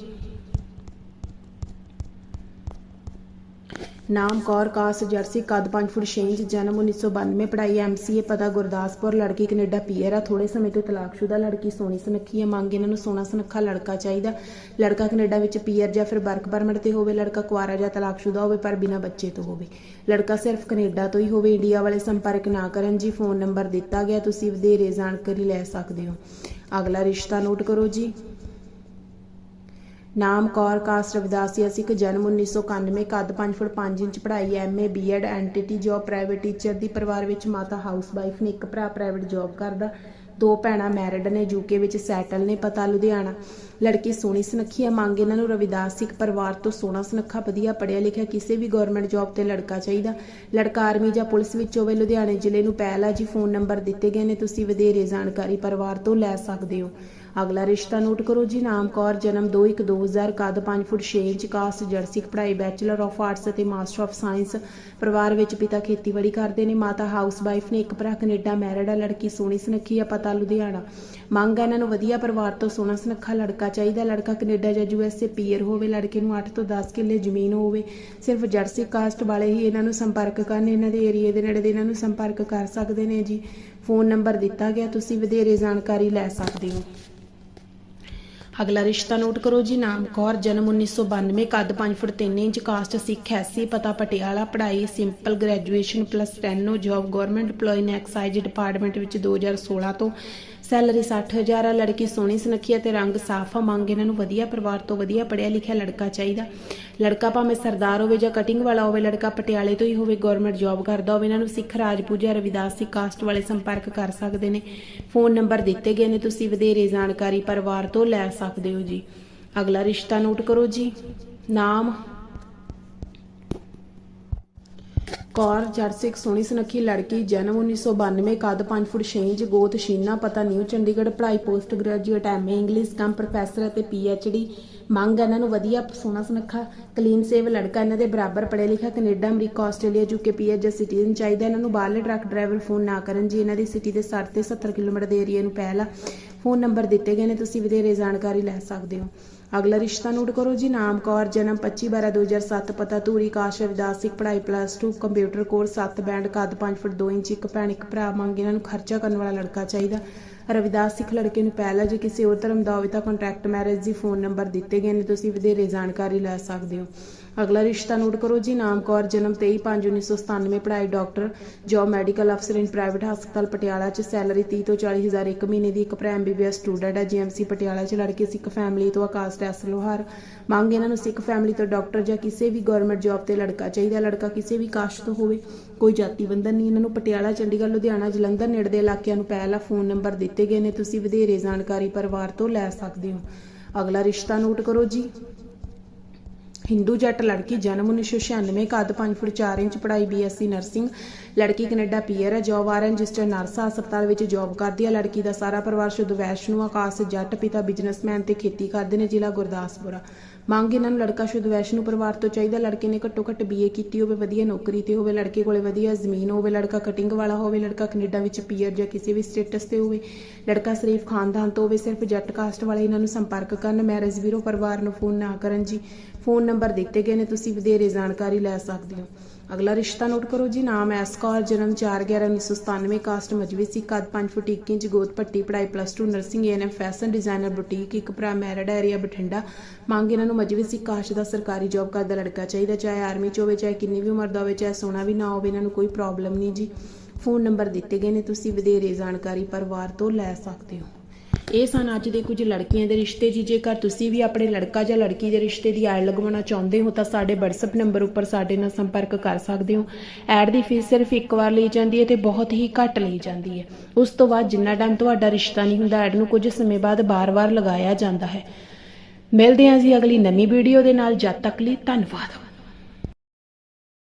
ਨਾਮ ਕੌਰ, ਕਾਸ, ਜਰਸੀ, ਕੱਦ 5 ਫੁੱਟ 6 ਇੰਚ, ਜਨਮ 1992 ਪੜ੍ਹਾਈ ਐਮਸੀਏ ਪਤਾ ਗੁਰਦਾਸਪੁਰ, ਲੜਕੀ ਕੈਨੇਡਾ ਪੀਅਰ ਆ ਥੋੜੇ ਸਮੇਂ ਤੋਂ ਤਲਾਕਸ਼ੁਦਾ ਲੜਕੀ, ਸੋਹਣੀ ਸੁਨੱਖੀ ਆ ਮੰਗ ਇਹਨਾਂ ਨੂੰ ਸੋਹਣਾ ਸੁਨੱਖਾ ਲੜਕਾ ਚਾਹੀਦਾ। ਲੜਕਾ ਕੈਨੇਡਾ ਵਿੱਚ ਪੀਅਰ ਜਾਂ ਫਿਰ ਵਰਕ ਪਰਮਿਟ ਤੇ ਹੋਵੇ, ਲੜਕਾ ਕੁਆਰਾ ਜਾਂ ਤਲਾਕਸ਼ੁਦਾ ਹੋਵੇ, ਪਰ ਬਿਨਾਂ ਬੱਚੇ ਤੋਂ ਹੋਵੇ। ਲੜਕਾ ਸਿਰਫ ਕੈਨੇਡਾ ਤੋਂ ਹੀ ਹੋਵੇ, ਇੰਡੀਆ ਵਾਲੇ ਸੰਪਰਕ ਨਾ ਕਰਨ ਜੀ, ਫੋਨ ਨੰਬਰ ਦਿੱਤਾ ਗਿਆ, ਤੁਸੀਂ ਵਧੇਰੇ ਜਾਣਕਾਰੀ ਲੈ ਸਕਦੇ ਹੋ। ਅਗਲਾ ਰਿਸ਼ਤਾ ਨੋਟ ਕਰੋ ਜੀ। ਨਾਮ ਕੌਰ ਕਾਸਟ ਰਵਿਦਾਸੀਆ ਸਿੱਖ ਜਨਮ 1991 ਕੱਦ 5 ਫੁੱਟ 5 ਇੰਚ ਪੜ੍ਹਾਈ MA BEd NTT job private teacher ਦੀ ਪਰਿਵਾਰ ਵਿੱਚ ਮਾਤਾ ਹਾਊਸਵਾਈਫ ਨੇ ਇੱਕ ਭਰਾ ਪ੍ਰਾਈਵੇਟ ਜੌਬ ਕਰਦਾ। ਦੋ ਭੈਣਾਂ ਮੈਰਿਡ ਨੇ ਯੂਕੇ ਵਿੱਚ ਸੈਟਲ ਨੇ, ਪਤਾ ਲੁਧਿਆਣਾ। ਲੜਕੀ ਸੋਹਣੀ ਸੁਨੱਖੀ ਆ ਮੰਗ ਇਹਨਾਂ ਨੂੰ ਰਵਿਦਾਸ ਸਿੱਖ ਪਰਿਵਾਰ ਤੋਂ ਸੋਹਣਾ ਸੁਨੱਖਾ ਵਧੀਆ ਪੜ੍ਹਿਆ ਲਿਖਿਆ ਕਿਸੇ ਵੀ ਗਵਰਨਮੈਂਟ ਜੌਬ ਤੇ ਲੜਕਾ ਚਾਹੀਦਾ। ਲੜਕਾ ਆਰਮੀ ਜਾਂ ਪੁਲਿਸ ਵਿੱਚ ਹੋਵੇ, ਲੁਧਿਆਣੇ ਜ਼ਿਲ੍ਹੇ ਨੂੰ ਪਹਿਲਾ ਜੀ ਫੋਨ ਨੰਬਰ ਦਿੱਤੇ ਗਏ ਨੇ, ਤੁਸੀਂ ਵਧੇਰੇ ਜਾਣਕਾਰੀ ਪਰਿਵਾਰ ਤੋਂ ਲੈ ਸਕਦੇ ਹੋ। ਅਗਲਾ ਰਿਸ਼ਤਾ ਨੋਟ ਕਰੋ ਜੀ, ਨਾਮ ਕੌਰ, ਜਨਮ 21/2000 ਕੱਦ 5 ਫੁੱਟ 6 ਇੰਚ, ਕਾਸਟ ਜਰਸਿਕ ਪੜ੍ਹਾਈ, ਬੈਚਲਰ ਆਫ ਆਰਟਸ ਅਤੇ ਮਾਸਟਰ ਆਫ ਸਾਇੰਸ। ਪਰਿਵਾਰ ਵਿੱਚ ਪਿਤਾ ਖੇਤੀਬਾੜੀ ਕਰਦੇ ਨੇ, ਮਾਤਾ ਹਾਊਸ ਵਾਈਫ ਨੇ ਇੱਕ ਭਰਾ ਕੈਨੇਡਾ, ਮੈਰਿਡ ਆ, ਲੜਕੀ ਸੋਹਣੀ ਸੁਨੱਖੀ ਆ, ਪਤਾ ਲੁਧਿਆਣਾ। ਮੰਗ ਆ ਇਹਨਾਂ ਨੂੰ ਵਧੀਆ ਪਰਿਵਾਰ ਤੋਂ ਸੋਹਣਾ ਸੁਨੱਖਾ ਲੜਕਾ ਚਾਹੀਦਾ, ਲੜਕਾ ਕੈਨੇਡਾ ਜਾਂ ਯੂਐਸਏ ਪੀਅਰ ਹੋਵੇ, ਲੜਕੇ ਨੂੰ 8 ਤੋਂ 10 ਕਿੱਲੇ ਜ਼ਮੀਨ ਹੋਵੇ, ਸਿਰਫ ਜਰਸੀ ਕਾਸਟ ਵਾਲੇ ਹੀ ਇਹਨਾਂ ਨੂੰ ਸੰਪਰਕ ਕਰਨ, ਇਹਨਾਂ ਦੇ ਏਰੀਏ ਦੇ ਨੇੜੇ ਦੇ ਇਹਨਾਂ ਨੂੰ ਸੰਪਰਕ ਕਰ ਸਕਦੇ ਨੇ ਜੀ। ਫੋਨ ਨੰਬਰ ਦਿੱਤਾ ਗਿਆ, ਤੁਸੀਂ ਵਧੇਰੇ ਜਾਣਕਾਰੀ ਲੈ ਸਕਦੇ ਹੋ। ਅਗਲਾ ਰਿਸ਼ਤਾ ਨੋਟ ਕਰੋ ਜੀ, ਨਾਮ ਕੌਰ, ਜਨਮ 1992 ਕੱਦ 5 foot 3 inch, caste Sikh SC ਪਤਾ ਪਟਿਆਲਾ, ਪੜ੍ਹਾਈ simple, graduation plus 10 job government EMPLOYE ਨੇ ਐਕਸਾਈਜ਼ ਡਿਪਾਰਟਮੈਂਟ ਵਿੱਚ 2016 ਤੋਂ ਸੈਲਰੀ 60000 ਆ, ਲੜਕੀ ਸੋਹਣੀ ਸੁਨੱਖੀ ਆ ਤੇ ਰੰਗ ਸਾਫ਼ ਆ, ਮੰਗ ਇਹਨਾਂ ਨੂੰ ਵਧੀਆ ਪਰਿਵਾਰ ਤੋਂ ਵਧੀਆ ਪੜਿਆ ਲਿਖਿਆ ਲੜਕਾ ਚਾਹੀਦਾ। ਲੜਕਾ ਭਾਵੇਂ ਸਰਦਾਰ ਹੋਵੇ ਜਾਂ ਕਟਿੰਗ ਵਾਲਾ ਹੋਵੇ, ਲੜਕਾ ਪਟਿਆਲੇ ਤੋਂ ਹੀ ਹੋਵੇ ਗਵਰਨਮੈਂਟ ਜੌਬ ਕਰਦਾ ਹੋਵੇ, ਇਹਨਾਂ ਨੂੰ ਸਿੱਖ ਰਾਜਪੂਜਾ ਰਵਿਦਾਸ ਦੀ ਕਾਸਟ ਵਾਲੇ ਸੰਪਰਕ ਕਰ ਸਕਦੇ ਨੇ। ਫੋਨ ਨੰਬਰ ਦਿੱਤੇ ਗਏ ਨੇ, ਤੁਸੀਂ ਵਧੇਰੇ ਜਾਣਕਾਰੀ ਪਰਿਵਾਰ ਤੋਂ ਲੈ ਸਕਦੇ ਹੋ ਜੀ। ਅਗਲਾ ਰਿਸ਼ਤਾ ਨੋਟ ਕਰੋ ਜੀ। ਨਾਮ ਕੌਰ ਜਰਸੀ ਇੱਕ ਸੋਹਣੀ ਸੁਨੱਖੀ ਲੜਕੀ, ਜਨਮ 1992 ਕੱਦ 5 ਫੁੱਟ 6 ਇੰਚ, ਗੋਤ ਸ਼ੀਨਾ, ਪਤਾ ਨਿਊ ਚੰਡੀਗੜ੍ਹ ਪੜ੍ਹਾਈ, post graduate MA English cum, professor ਅਤੇ ਪੀਐਚਡੀ। ਮੰਗ ਇਹਨਾਂ ਨੂੰ ਵਧੀਆ, ਸੋਹਣਾ, ਸੁਨੱਖਾ, ਕਲੀਨ, ਸੇਵ ਲੜਕਾ ਇਹਨਾਂ ਦੇ ਬਰਾਬਰ ਪੜ੍ਹਿਆ ਲਿਖਿਆ, Canada, America, Australia, UK PH ਜਾਂ ਸਿਟੀਜ਼ਨ ਚਾਹੀਦਾ ਇਹਨਾਂ ਨੂੰ ਬਾਹਰਲੇ ਟਰੱਕ ਡਰਾਈਵਰ ਫੋਨ ਨਾ ਕਰਨ, ਜੀ ਇਹਨਾਂ ਦੀ ਸਿਟੀ ਦੇ 60 ਤੇ 70 ਕਿਲੋਮੀਟਰ ਦੇ ਏਰੀਆ ਨੂੰ ਪਹਿਲਾ ਫੋਨ ਨੰਬਰ ਦਿੱਤੇ ਗਏ ਨੇ, ਤੁਸੀਂ ਵਧੇਰੇ ਜਾਣਕਾਰੀ ਲੈ ਸਕਦੇ ਹੋ। ਅਗਲਾ ਰਿਸ਼ਤਾ ਨੋਟ ਕਰੋ ਜੀ, ਨਾਮ ਕੌਰ, ਜਨਮ 25 12 2007 ਪਤਾ ਧੂਰੀ, ਕਾਸ਼ ਵਿਦਾਸਿਕ ਪੜ੍ਹਾਈ ਪਲੱਸ 2 ਕੰਪਿਊਟਰ ਕੋਰਸ 7 ਬੈਂਡ ਕੱਦ 5 ਫੁੱਟ 2 ਇੰਚ, ਇੱਕ ਭੈਣ, ਇੱਕ ਭਰਾ ਮੰਗ ਇਹਨਾਂ ਨੂੰ ਖਰਚਾ ਕਰਨ ਵਾਲਾ ਲੜਕਾ ਚਾਹੀਦਾ। ਰਵਿਦਾਸ ਸਿੱਖ ਲੜਕੇ ਨੂੰ ਪਹਿਲਾ ਜੇ ਕਿਸੇ ਹੋਰ ਧਰਮ ਦਾ ਹੋਵੇ ਤਾਂ ਕੰਟੈਕਟ ਮੈਰਿਜ ਦੀ ਫੋਨ ਨੰਬਰ ਦਿੱਤੇ ਗਏ ਨੇ, ਤੁਸੀਂ ਵਧੇਰੇ ਜਾਣਕਾਰੀ ਲੈ ਸਕਦੇ ਹੋ। ਅਗਲਾ ਰਿਸ਼ਤਾ ਨੋਟ ਕਰੋ ਜੀ, ਨਾਮ ਕੌਰ, ਜਨਮ 23/5/1997 ਪੜ੍ਹਾਈ ਡਾਕਟਰ ਜੋਬ ਮੈਡੀਕਲ ਅਫਸਰ ਇਨ ਪ੍ਰਾਈਵੇਟ ਹਸਪਤਾਲ ਪਟਿਆਲਾ ਚ ਸੈਲਰੀ 30 ਤੋਂ 40 ਹਜ਼ਾਰ ਇੱਕ ਮਹੀਨੇ ਦੀ ਇੱਕ ਭਰਾ ਐਮਬੀਬੀਐਸ ਸਟੂਡੈਂਟ ਹੈ ਜੀਐਮਸੀ ਪਟਿਆਲਾ ਚ, ਲੜਕੇ ਸਿੱਖ ਫੈਮਿਲੀ ਤੋਂ ਆਕਾਸ਼ ਟੈਸ ਲੋਹਾਰ। ਮੰਗ ਇਹਨਾਂ ਨੂੰ ਸਿੱਖ ਫੈਮਿਲੀ ਤੋਂ ਡਾਕਟਰ ਜਾਂ ਕਿਸੇ ਵੀ ਗਵਰਨਮੈਂਟ ਜੋਬ ਤੇ ਲੜਕਾ ਚਾਹੀਦਾ, ਲੜਕਾ ਕਿਸੇ ਵੀ ਕਾਸਟ ਤੋਂ ਹੋਵੇ, ਕੋਈ ਜਾਤੀ ਬੰਧਨ ਨਹੀਂ। ਇਹਨਾਂ ਨੂੰ ਪਟਿਆਲਾ, ਚੰਡੀਗੜ੍ਹ, ਲੁਧਿਆਣਾ, ਜਲੰਧਰ ਨੇੜੇ ਦੇ ਇਲਾਕਿਆਂ ਨੂੰ ਪਹਿਲਾ ਫੋਨ ਨੰਬਰ ਦਿੱਤੇ ਗਏ ਨੇ। ਤੁਸੀਂ ਵਧੇਰੇ ਜਾਣਕਾਰੀ ਪਰਿਵਾਰ ਤੋਂ ਲੈ ਸਕਦੇ ਹੋ। ਅਗਲਾ ਰਿਸ਼ਤਾ ਨੋਟ ਕਰੋ ਜੀ। ਹਿੰਦੂ ਜੱਟ ਲੜਕੀ ਜਨਮ 1996 ਕੱਦ 5 ਫੁੱਟ 4 ਇੰਚ, ਪੜ੍ਹਾਈ ਬੀਐਸਸੀ ਨਰਸਿੰਗ। ਲੜਕੀ ਕੈਨੇਡਾ ਪੀਅਰ ਹੈ, ਜੌਬ ਆ ਰਜਿਸਟਰ ਨਰਸ ਹਸਪਤਾਲ ਵਿੱਚ ਜੌਬ ਕਰਦੀ ਹੈ। ਲੜਕੀ ਦਾ ਸਾਰਾ ਪਰਿਵਾਰ ਸ਼ੁੱਧ ਵੈਸ਼ਨੂ ਆਕਾਸ਼, ਜੱਟ ਪਿਤਾ, ਬਿਜ਼ਨਸਮੈਨ ਤੇ ਖੇਤੀ ਕਰਦੇ ਨੇ ਜ਼ਿਲ੍ਹਾ ਗੁਰਦਾਸਪੁਰਾ। ਮੰਗ ਇਹਨਾਂ ਨੂੰ ਲੜਕਾ ਸ਼ੁੱਧ ਵੈਸ਼ਨੂ ਪਰਿਵਾਰ ਤੋਂ ਚਾਹੀਦਾ। ਲੜਕੇ ਨੇ ਘੱਟੋ ਘੱਟ ਬੀਏ ਕੀਤੀ ਹੋਵੇ, ਵਧੀਆ ਨੌਕਰੀ ਤੇ ਹੋਵੇ, ਲੜਕੇ ਕੋਲੇ ਵਧੀਆ ਜ਼ਮੀਨ ਹੋਵੇ, ਲੜਕਾ ਕਟਿੰਗ ਵਾਲਾ ਹੋਵੇ, ਲੜਕਾ ਕੈਨੇਡਾ ਵਿੱਚ ਪੀਅਰ ਜਾਂ ਕਿਸੇ ਵੀ ਸਟੇਟਸ ਤੇ ਹੋਵੇ, ਲੜਕਾ ਸ਼ਰੀਫ ਖਾਨਦਾਨ ਤੋਂ ਹੋਵੇ, ਸਿਰਫ ਜੱਟ ਕਾਸਟ ਵਾਲੇ ਇਹਨਾਂ ਨੂੰ ਸੰਪਰਕ ਕਰਨ। ਮੈਰਿਜ ਵੀਰੋ ਪਰਿਵਾਰ ਨੂੰ ਫੋਨ ਨਾ ਕਰਨ ਜੀ। ਫੋਨ ਨੰਬਰ ਦਿੱਤੇ ਗਏ ਨੇ, ਤੁਸੀਂ ਵਧੇਰੇ ਜਾਣਕਾਰੀ ਲੈ ਸਕਦੇ ਹੋ। ਅਗਲਾ ਰਿਸ਼ਤਾ ਨੋਟ ਕਰੋ ਜੀ, ਨਾਮ ਐਸ ਕੌਰ, ਜਨਮ 4/11/1997 ਕਾਸਟ ਮਜਵੀ ਸੀ, ਕੱਦ 5 ਫੁੱਟ 1 ਇੰਚ ਗੋਤ ਪੱਟੀ ਪੜਾਈ plus 2 nursing NM fashion designer boutique ਇੱਕ ਭਰਾ ਮੈਰਿਡ ਏਰੀਆ ਬਠਿੰਡਾ। ਮੰਗ ਇਹਨਾਂ ਨੂੰ ਮਜ਼ਬੀ ਸੀ, ਕਾਸਟ ਦਾ ਸਰਕਾਰੀ ਜੌਬ ਕਰਦਾ ਲੜਕਾ ਚਾਹੀਦਾ, ਚਾਹੇ ਆਰਮੀ ਚ ਹੋਵੇ, ਚਾਹੇ ਕਿੰਨੀ ਵੀ ਉਮਰ ਦਾ ਹੋਵੇ, ਚਾਹੇ ਸੋਨਾ ਵੀ ਨਾ ਹੋਵੇ, ਇਹਨਾਂ ਨੂੰ ਕੋਈ ਪ੍ਰੋਬਲਮ ਨਹੀਂ ਜੀ। ਫੋਨ ਨੰਬਰ ਦਿੱਤੇ ਗਏ ਨੇ, ਤੁਸੀਂ ਵਧੇਰੇ ਜਾਣਕਾਰੀ ਪਰਿਵਾਰ ਤੋਂ ਲੈ ਸਕਦੇ ਹੋ। ਇਹ ਸਨ ਅੱਜ ਦੇ ਕੁਝ ਲੜਕੀਆਂ ਦੇ ਰਿਸ਼ਤੇ ਜੀ। ਜੇਕਰ ਤੁਸੀਂ ਵੀ ਆਪਣੇ ਲੜਕਾ ਜਾਂ ਲੜਕੀ ਦੇ ਰਿਸ਼ਤੇ ਦੀ ਐਡ ਲਗਵਾਉਣਾ ਚਾਹੁੰਦੇ ਹੋ, ਤਾਂ ਸਾਡੇ WhatsApp ਨੰਬਰ ਉੱਪਰ ਸਾਡੇ ਨਾਲ ਸੰਪਰਕ ਕਰ ਸਕਦੇ ਹੋ। ਐਡ ਦੀ ਫੀਸ ਸਿਰਫ ਇੱਕ ਵਾਰ ਲਈ ਜਾਂਦੀ ਹੈ ਤੇ ਬਹੁਤ ਹੀ ਘੱਟ ਲਈ ਜਾਂਦੀ ਹੈ। ਉਸ ਤੋਂ ਬਾਅਦ ਜਿੰਨਾ ਟਾਈਮ ਤੁਹਾਡਾ ਰਿਸ਼ਤਾ ਨਹੀਂ ਹੁੰਦਾ, ਐਡ ਨੂੰ ਕੁਝ ਸਮੇਂ ਬਾਅਦ ਬਾਰ-ਬਾਰ ਲਗਾਇਆ ਜਾਂਦਾ ਹੈ। ਮਿਲਦੇ ਹਾਂ ਜੀ ਅਗਲੀ ਨਵੀਂ ਵੀਡੀਓ ਦੇ ਨਾਲ। ਜਦ ਤੱਕ ਲਈ ਧੰਨਵਾਦ।